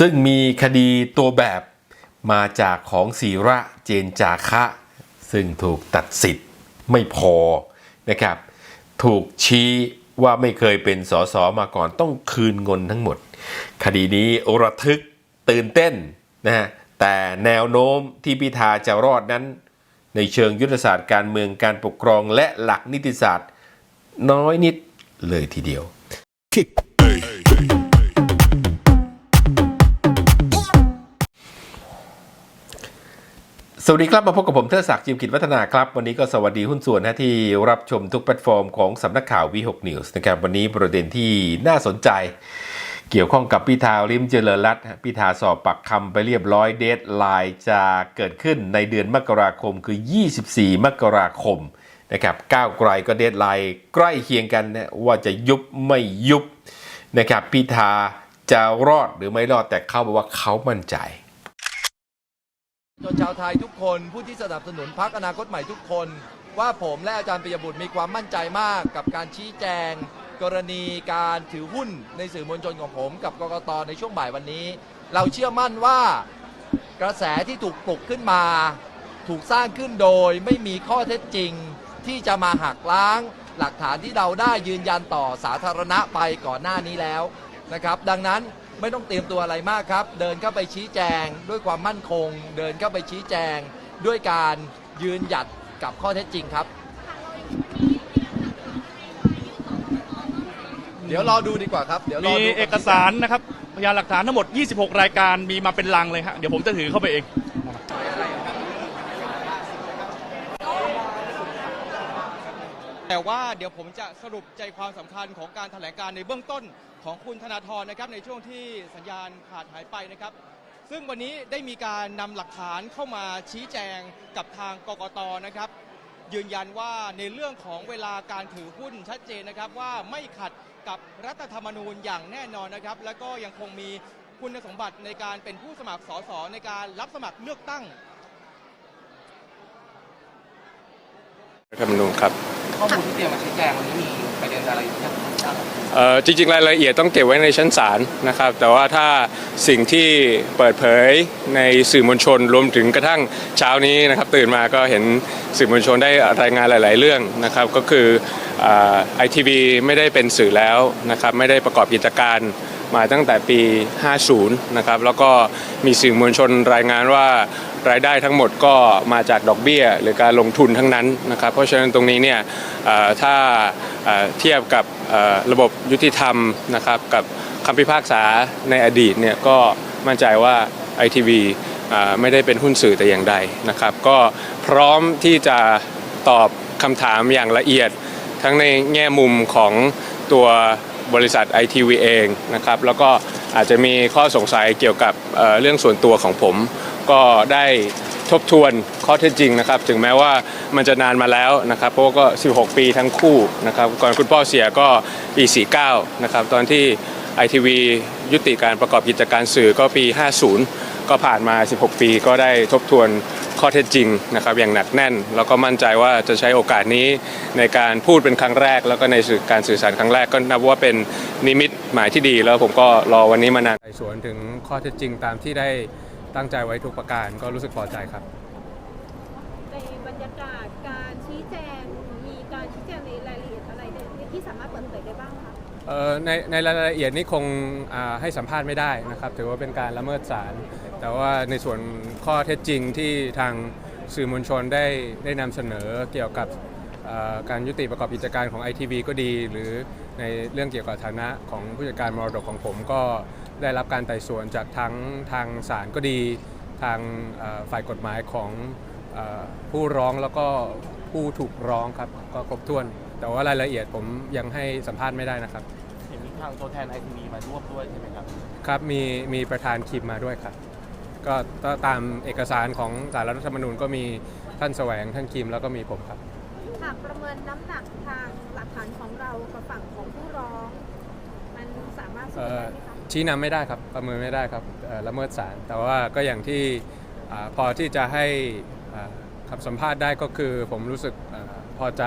ซึ่งมีคดีตัวแบบมาจากของศีระเจนจาคะ ซึ่งถูกตัดสิทธิ์ไม่พอนะครับ ถูกชี้ว่าไม่เคยเป็นสสมาก่อนต้องคืนเงินทั้งหมด คดีนี้ระทึกตื่นเต้นนะฮะแต่แนวโน้มที่พิธาจะรอดนั้น ในเชิงยุทธศาสตร์การเมืองการปกครองและหลักนิติศาสตร์ น้อยนิดเลยทีเดียว สวัสดีครับ มาพบกับผมเทอศักดิ์จิมกิจวัฒนาครับ วันนี้ก็สวัสดีหุ้นส่วนนะที่รับชมทุกแพลตฟอร์มของสำนักข่าววี6 News นะครับวันนี้ประเด็นที่น่าสนใจ เกี่ยวข้องกับพิธาลิมเจริญรัตน์พิธาสอบปักคำไปเรียบร้อยเดทไลน์จะเกิดขึ้นในเดือนมกราคมคือ 24 มกราคมนะครับก้าวไกลก็เดทไลน์ใกล้เคียงกันนะว่าจะยุบไม่ยุบนะครับพิธาจะรอดหรือไม่รอดแต่เขาบอกว่าเขามั่นใจ จนชาวไทยทุกคนผู้ที่สนับสนุนพรรคอนาคตใหม่ทุกคน ว่าผมและอาจารย์ปิยบุตรมีความมั่นใจมากกับการชี้แจง กรณีการถือหุ้นในสื่อมวลชนของผมกับกกตในช่วงบ่ายวันนี้ เราเชื่อมั่นว่ากระแสที่ถูกปลุกขึ้นมา ถูกสร้างขึ้นโดยไม่มีข้อเท็จจริง ที่จะมาหักล้าง หลักฐานที่เราได้ยืนยันต่อสาธารณะไปก่อนหน้านี้แล้วนะครับ ดังนั้น ไม่ต้องเตรียมตัวอะไรมากครับ เดินเข้าไปชี้แจงด้วยความมั่นคง เดินเข้าไปชี้แจง ด้วยการยืนหยัดกับข้อเท็จจริงครับ เดี๋ยวรอดูดีกว่าครับเดี๋ยวรอมีดูเอกสารนะครับพยานหลักฐานทั้งหมด 26 รายการมีมาเป็นลังเลยฮะเดี๋ยวผมจะถือเข้าไปเอง แต่ว่าเดี๋ยวผมจะสรุปใจความสำคัญของการแถลงการในเบื้องต้น ของคุณธนาธรนะครับในช่วงที่สัญญาณขาดหายไปนะครับ ซึ่งวันนี้ได้มีการนำหลักฐานเข้ามาชี้แจงกับทางกกตนะครับ ยืนยันว่าในเรื่องของเวลาการถือหุ้นชัดเจนนะครับว่าไม่ขัดกับรัฐธรรมนูญอย่างแน่นอนนะครับ แล้วก็ยังคงมีคุณสมบัติในการเป็นผู้สมัครสสในการรับสมัครเลือกตั้ง รัฐธรรมนูญครับ ข้อมูลที่เตรียมมาชี้แจงวันนี้มี ประเด็นอะไรอยู่ครับเอ่อจริงๆรายละเอียดต้องเก็บไว้ในชั้นศาลนะครับ แต่ว่าถ้าสิ่งที่เปิดเผยในสื่อมวลชนรวมถึงกระทั่งเช้านี้นะครับ ตื่นมาก็เห็นสื่อมวลชนได้รายงานหลาย ๆ เรื่องนะครับ ก็คือไอทีวีไม่ได้เป็นสื่อแล้วนะครับ ไม่ได้ประกอบกิจการมาตั้งแต่ปี 50 นะครับ แล้วก็มีสื่อมวลชนรายงานว่า รายได้ทั้งหมดก็มาจากดอกเบี้ย หรือการลงทุนทั้งนั้นนะครับ เพราะฉะนั้นตรงนี้เนี่ยถ้าเทียบกับระบบยุติธรรมนะครับกับคำพิพากษาในอดีตเนี่ยก็มั่นใจว่าไอทีวีไม่ได้เป็นหุ้นสื่อแต่อย่างใดนะครับ ก็พร้อมที่จะตอบคำถามอย่างละเอียดทั้งในแง่มุมของตัวบริษัท ITV เองนะครับ แล้วก็อาจจะมีข้อสงสัยเกี่ยวกับเเรื่องส่วนตัวของผม ก็ได้ทบทวนข้อเท็จจริงนะครับ ถึงแม้ว่ามันจะนานมาแล้วนะครับเพราะว่าก็ 16 ปีทั้งคู่นะครับ ก่อนคุณพ่อเสียก็ปี 49 นะครับ ตอนที่ ITV ยุติการประกอบกิจการสื่อก็ปี 50 ก็ผ่านมา 16 ปีก็ได้ทบทวนข้อเท็จจริงนะครับ อย่างหนักแน่น แล้วก็มั่นใจว่าจะใช้โอกาสนี้ในการพูดเป็นครั้งแรก แล้วก็ในสื่อการสื่อสารครั้งแรกก็นับว่าเป็นนิมิตหมายที่ดี แล้วผมก็รอวันนี้มานานไต่สวนถึงข้อเท็จจริงตามที่ได้ ตั้งใจไว้ทุกประการก็รู้สึกพอใจครับ ในบรรยากาศการชี้แจงมีการชี้แจงในรายละเอียดอะไรที่สามารถเปิดเผยได้บ้างคะเอ่อในในรายละเอียดนี่คงอ่าให้สัมภาษณ์ไม่ได้นะครับ ถือว่าเป็นการละเมิดศาลแต่ว่าในส่วนข้อเท็จจริงที่ทางสื่อมวลชนได้ได้นำเสนอเกี่ยวกับอ่าการยุติประกอบกิจการของ ITV ก็ดี หรือในเรื่องเกี่ยวกับฐานะของผู้จัดการมรดกของผมก็ ได้รับการไต่สวนจากทั้งทางศาลก็ดีทางเอ่อฝ่ายกฎหมายของเอ่อผู้ร้องแล้วก็ผู้ถูกร้องครับ ก็ครบถ้วน แต่ว่ารายละเอียดผมยังให้สัมภาษณ์ไม่ได้นะครับเห็นมีทางตัวแทนไอทีวีมาร่วมด้วยใช่ไหมครับครับมีมีประธานคิมมาด้วยครับก็ก็ตามเอกสารของสารรัฐธรรมนูญก็มีท่านแสวงท่านคิมแล้วก็มีผมครับหากประเมินน้ำหนักทางหลักฐานของเรากับฝั่งของผู้ร้อง มันสามารถสู้เอ่อได้ไหมคะ ชี้นำไม่ได้ครับประเมินไม่ได้ครับเอ่อละเมิดศาลแต่ว่าก็อย่างที่อ่าพอที่จะให้อ่าคำสัมภาษณ์ได้ก็คือผมรู้สึกอ่าพอใจ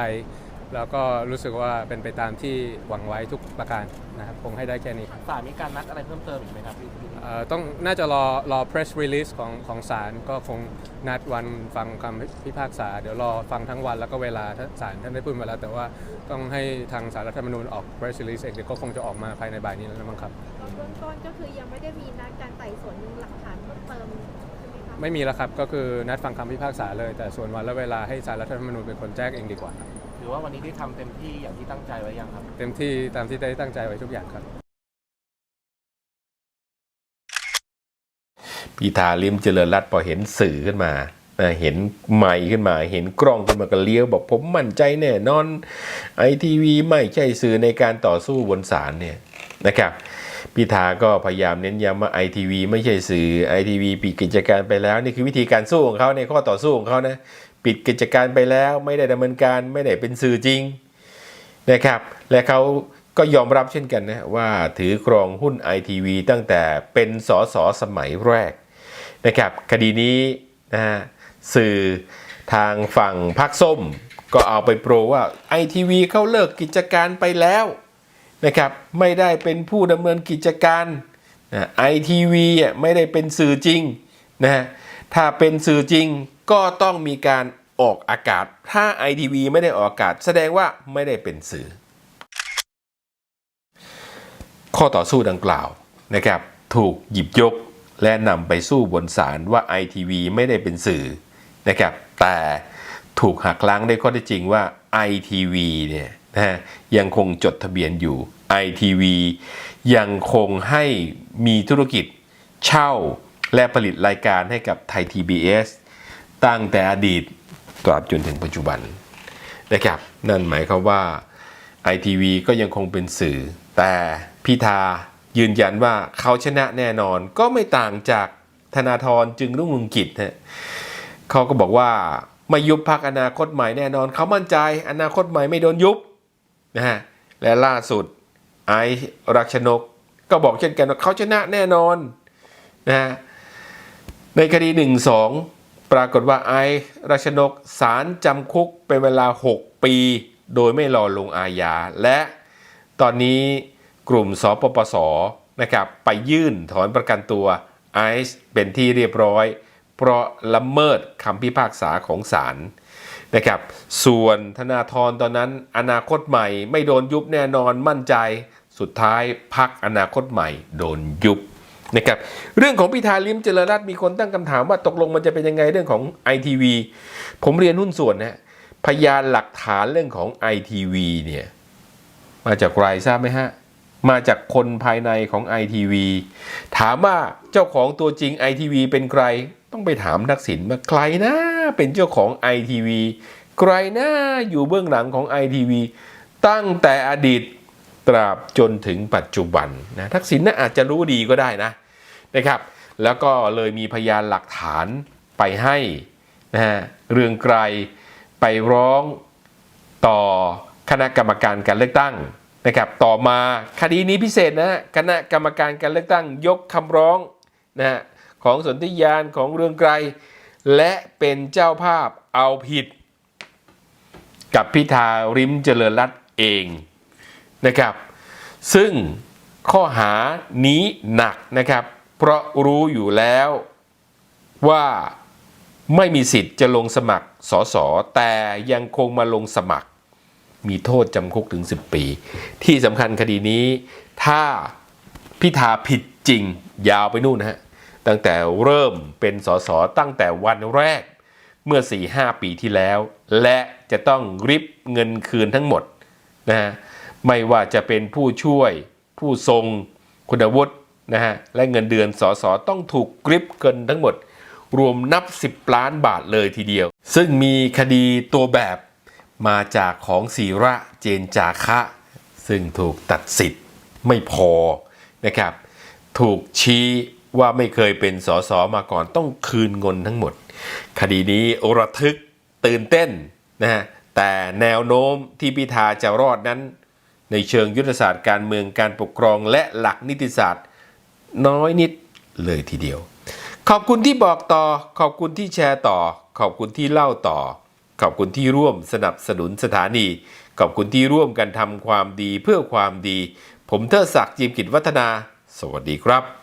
แล้วก็รู้สึกว่าเป็นไปตามที่หวังไว้ทุกประการนะครับคงให้ได้แค่นี้ครับศาลมีการนัดอะไรเพิ่มเติมอีกไหมครับพี่เอ่อต้องน่าจะรอรอ press release ของของศาลก็คงนัดวันฟังคำพิพากษา เดี๋ยวรอฟังทั้งวันแล้วก็เวลาถ้าศาลท่านได้พูดมาแล้ว แต่ว่าต้องให้ทางสารรัฐธรรมนูญออก press release เองเดี๋ยวก็คงจะออกมาภายในบ่ายนี้แล้วมั้งครับ เบื้องต้นก็คือยังไม่ได้มีนัดการไต่สวนหลักฐานเพิ่มเติมใช่ไหมคะไม่มีแล้วครับ ก็คือนัดฟังคำพิพากษาเลย แต่ส่วนวันและเวลาให้สารรัฐธรรมนูญเป็นคนแจ้งเองดีกว่าครับถือว่าวันนี้ได้ทำเต็มที่อย่างที่ตั้งใจไว้ยังครับ เต็มที่ตามที่ได้ตั้งใจไว้ทุกอย่างครับ พิธาลิมเจริญรัตน์พอเห็นสื่อขึ้นมานะเห็นไมค์ขึ้นมา เห็นกล้องขึ้นมาก็เลี้ยวบอกผมมั่นใจแน่นอนไอทีวีไม่ใช่สื่อในการต่อสู้บนศาลเนี่ยนะครับ พิธาก็พยายามเน้นย้ำว่าไอทีวีไม่ใช่สื่อไอทีวีปิดกิจการไปแล้ว นี่คือวิธีการสู้ของเขาในข้อต่อสู้ของเขานะปิดกิจการไปแล้วไม่ได้ดำเนินการไม่ได้เป็นสื่อจริงนะครับ และเขาก็ยอมรับเช่นกันนะว่าถือครองหุ้น ITV ตั้งแต่เป็นสสสมัยแรกนะครับ คดีนี้นะฮะสื่อทางฝั่งพักส้ม ก็เอาไปโปรว่า ITV เขาเลิกกิจการไปแล้ว นะครับไม่ได้เป็นผู้ดำเนินกิจการนะ ITV อะไม่ได้เป็นสื่อจริงนะฮะถ้าเป็นสื่อจริงก็ต้องมีการออกอากาศ ถ้า ITV ไม่ได้ออกอากาศ แสดงว่าไม่ได้เป็นสื่อ ข้อต่อสู้ดังกล่าวนะครับถูกหยิบยกและนำไปสู้บนศาลว่า ITV ไม่ได้เป็นสื่อนะครับแต่ถูกหักล้างด้วยข้อเท็จจริงว่า ITV เนี่ย นะฮะยังคงจดทะเบียนอยู่ ITV ยังคงให้มีธุรกิจเช่าและผลิตรายการให้กับไทย TBS ตั้งแต่อดีตตราบจนถึงปัจจุบันนะครับนั่นหมายความว่า ITV ก็ยังคงเป็นสื่อ แต่พิธายืนยันว่าเขาชนะแน่นอนก็ไม่ต่างจากธนาธรจึงรุ่งเรืองกิจฮะเขาก็บอกว่าไม่ยุบพักอนาคตใหม่แน่นอน เขามั่นใจอนาคตใหม่ไม่โดนยุบ นะฮะและล่าสุดไอซ์รักชนก ก็บอกเช่นกันว่าเขาชนะแน่นอนนะฮะในคดี 1 2 ปรากฏว่าไอซ์รักชนกสารจำคุกเป็นเวลา 6 ปี โดยไม่รอลงอาญาและตอนนี้กลุ่มสปปสนะครับไปยื่นถอนประกันตัวไอซ์เป็นที่เรียบร้อย เพราะละเมิดคำพิพากษาของศาล นะครับ ส่วนธนาธรตอนนั้นอนาคตใหม่ไม่โดนยุบแน่นอนมั่นใจ สุดท้ายพักอนาคตใหม่โดนยุบนะครับเรื่องของพิธาลิมเจริญรัตน์มีคนตั้งคำถามว่าตกลงมันจะเป็นยังไงเรื่องของ ITV ผมเรียนหุ้นส่วนนะพยานหลักฐานเรื่องของ ITV เนี่ยมาจากใครทราบไหมฮะ มาจากคนภายในของ ITV ถามว่าเจ้าของตัวจริง ITV เป็นใครต้องไปถามทักษิณว่าใครนะ เป็นเจ้าของ ITV ใครหนะอยู่เบื้องหลังของ ITV ตั้งแต่อดีตตราบจนถึงปัจจุบันนะทักษิณน่าอาจจะรู้ดีก็ได้นะนะครับ แล้วก็เลยมีพยานหลักฐานไปให้นะฮะเรืองไกรไปร้องต่อคณะกรรมการการเลือกตั้งนะครับ ต่อมาคดีนี้พิเศษนะคณะกรรมการการเลือกตั้งยกคำร้องนะฮะของสนธิยานของเรืองไกร และเป็นเจ้าภาพเอาผิด กับพิธาริมเจริญรัตน์เองนะครับ ซึ่งข้อหานี้หนักนะครับ เพราะรู้อยู่แล้วว่าไม่มีสิทธิ์จะลงสมัครสสแต่ยังคงมาลงสมัคร มีโทษจำคุกถึง 10 ปี ที่สำคัญคดีนี้ ถ้าพิธาผิดจริงยาวไปนู่นนะฮะ ตั้งแต่เริ่มเป็นสสตั้งแต่วันแรกเมื่อ 4-5 ปีที่แล้ว และจะต้องริบเงินคืนทั้งหมดนะฮะไม่ว่าจะเป็นผู้ช่วยผู้ทรงคุณวุฒินะฮะและเงินเดือนสสต้องถูกกริปเกินทั้งหมด รวมนับ 10 ล้านบาทเลยทีเดียว ซึ่งมีคดีตัวแบบมาจากของศีระเจนจาคะ ซึ่งถูกตัดสิทธิ์ไม่พอนะครับ ถูกชี้ ว่าไม่เคยเป็นสสมาก่อนต้องคืนเงินทั้งหมด คดีนี้ระทึกตื่นเต้นนะฮะแต่แนวโน้มที่พิธาจะรอดนั้น ในเชิงยุทธศาสตร์การเมืองการปกครองและหลักนิติศาสตร์ น้อยนิดเลยทีเดียว ขอบคุณที่บอกต่อ ขอบคุณที่แชร์ต่อ ขอบคุณที่เล่าต่อ ขอบคุณที่ร่วมสนับสนุนสถานี ขอบคุณที่ร่วมกันทำความดีเพื่อความดี ผมเทอศักดิ์จิมกิจวัฒนา สวัสดีครับ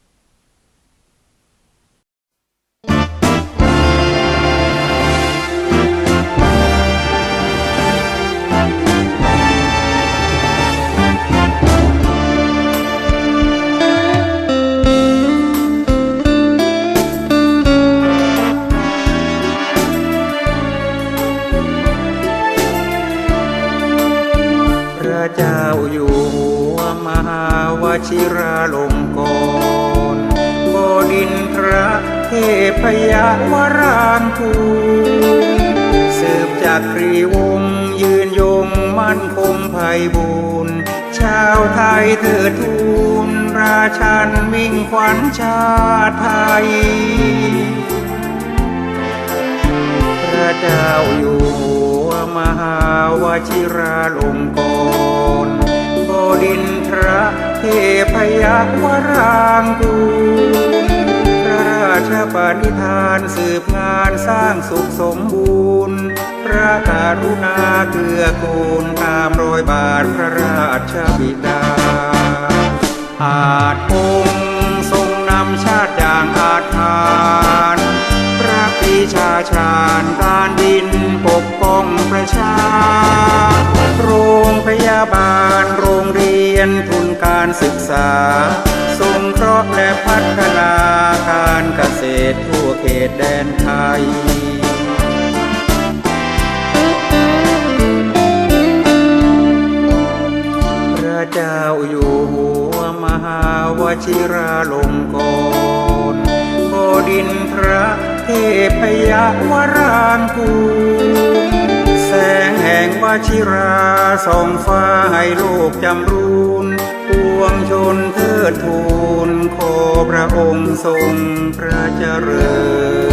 พยาวรางคูสืบจากกรีวงยืนยงมั่นคงไพบูรณ์ชาวไทยเถิดทูลราชันมิ่งขวัญชาติไทย พระเจ้าอยู่หัวมหาวชิราลงกรณ์บดินทรเทพยวรางกู ชปณิธานสืบงานสร้างสุขสมบูรณ์ พระกรุณาเกื้อกูลตามรอยบาทพระราชบิดา อาจคงทรงนำชาติอย่างอาจทานพระปีชาชาญการดินปกป้องประชา โรงพยาบาลโรงเรียนทุนการศึกษาะและพัฒนาการเกษตรทั่วเขตแดนไทยพระเจ้าอยู่หัวมหาวชิราลงกรณ์บดินทรเทพยวรางกูแสงแห่งวชิราส่องฟ้าให้โลกจำรูนป วงชนเทิดทูลขอพระองค์ทรงพระเจริญ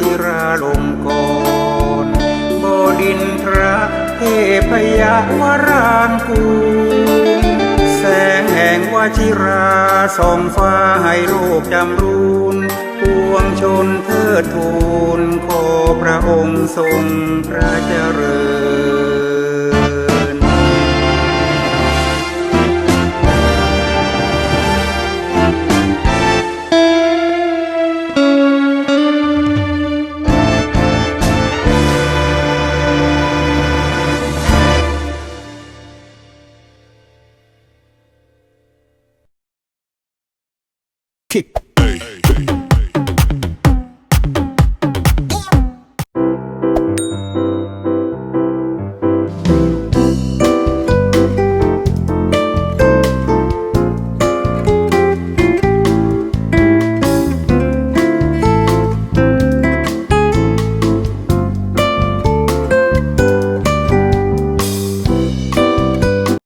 ชิราลงกรบดินทระเทพยาวรางกูแสงแห่งวชิราส่องฟ้าให้โลกจำรูนปวงชนเทิดทูลขอพระองค์ทรงพระเจริญ kick.